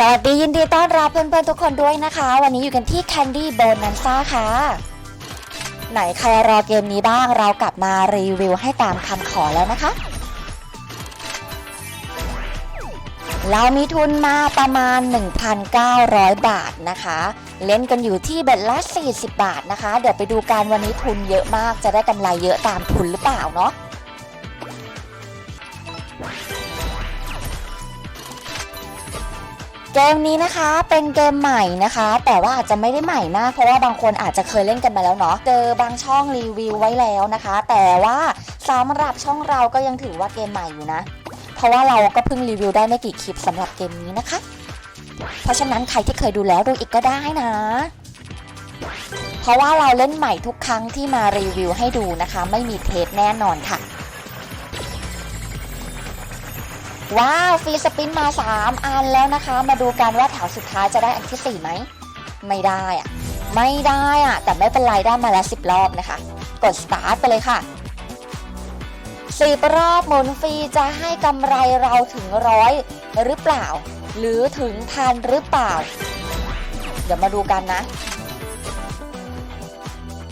สวัสดียินดีต้อนรับเพื่อนๆทุกคนด้วยนะคะ วันนี้อยู่กันที่ Candy Bonanza ค่ะ ไหนใครรอเกมนี้บ้างเรากลับมารีวิวให้ตามคำขอแล้วนะคะ เรามีทุนมาประมาณ 1,900 บาทนะคะ เล่นกันอยู่ที่เบ็ดละ 40 บาทนะคะ เดี๋ยวไปดูกันวันนี้ทุนเยอะมากจะได้กำไรเยอะตามทุนหรือเปล่าเนาะ เกมนี้นะคะเป็นเกมใหม่นะคะ แต่ว่าอาจจะไม่ได้ใหม่นะเพราะว่าบางคนอาจจะเคยเล่นกันมาแล้วเนาะเจอบางช่องรีวิวไว้แล้วนะคะ แต่ว่าสำหรับช่องเราก็ยังถือว่าเกมใหม่อยู่นะ เพราะว่าเราก็เพิ่งรีวิวได้ไม่กี่คลิปสำหรับเกมนี้นะคะ เพราะฉะนั้นใครที่เคยดูแล้วดูอีกก็ได้นะ เพราะว่าเราเล่นใหม่ทุกครั้งที่มารีวิวให้ดูนะคะ ไม่มีเทปแน่นอนค่ะ ว้าวฟรีสปินมา 3 อันแล้วนะคะ มาดูกันว่าแถวสุดท้ายจะได้อันที่ 4 ไหม ไม่ได้อะไม่ได้อะแต่ไม่เป็นไรได้มาแล้ว 10 รอบนะคะ กดสตาร์ทไปเลยค่ะสิบรอบหมุนฟรีจะให้กำไรเราถึงร้อยหรือเปล่า หรือถึงพันหรือเปล่า เดี๋ยวมาดูกันนะ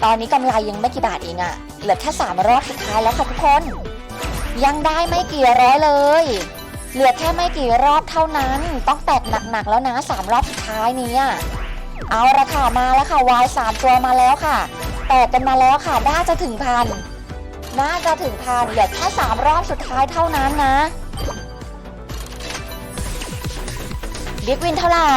ตอนนี้กำไรยังไม่กี่บาทเองอะเหลือแค่3รอบสุดท้ายแล้วค่ะทุกคน ยังได้ไม่กี่ร้อยเลย เหลือแค่ไม่กี่รอบเท่านั้น ต้องแตกหนักๆแล้วนะสามรอบสุดท้ายนี้อะเอาละค่ะมาแล้วค่ะวายสามตัวมาแล้วค่ะ แตกกันมาแล้วค่ะน่าจะถึงพันน่าจะถึงพันเหลือแค่สามรอบสุดท้ายเท่านั้นนะบิ๊กวินเท่าไหร่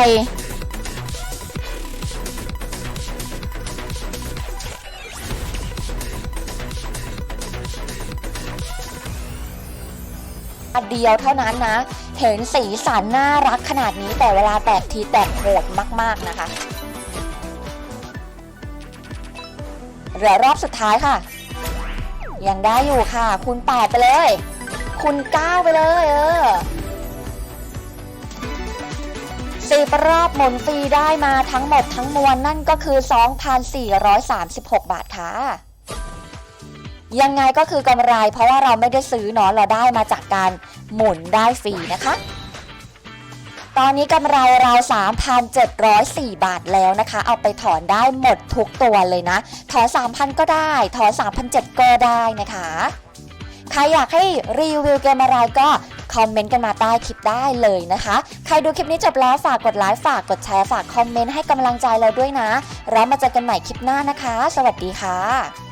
อันเดียวเท่านั้นนะ เห็นสีสันน่ารักขนาดนี้แต่เวลาแตกทีแตกโหดมาก ๆ นะคะเหลือรอบสุดท้ายค่ะ ยังได้อยู่ค่ะ คุณแปดไปเลย คุณเก้าไปเลยเออสิบรอบหมุนฟรีได้มาทั้งหมดทั้งมวลนั่นก็คือ 2,436 บาทค่ะ ยังไงก็คือกำไร เพราะว่าเราไม่ได้ซื้อเนาะเราได้มาจากการหมุนได้ฟรีนะคะ ตอนนี้กำไรเรา 3,704 บาทแล้วนะคะ เอาไปถอนได้หมดทุกตัวเลยนะ ถอน 3,000 ก็ได้ ถอน3,700ก็ได้นะคะ ใครอยากให้รีวิวเกมอะไรก็คอมเมนต์กันมาใต้คลิปได้เลยนะคะ ใครดูคลิปนี้จบแล้วฝากกดไลค์ฝากกดแชร์ฝากคอมเมนต์ให้กำลังใจเราด้วยนะ แล้วมาเจอกันใหม่คลิปหน้านะคะ สวัสดีค่ะ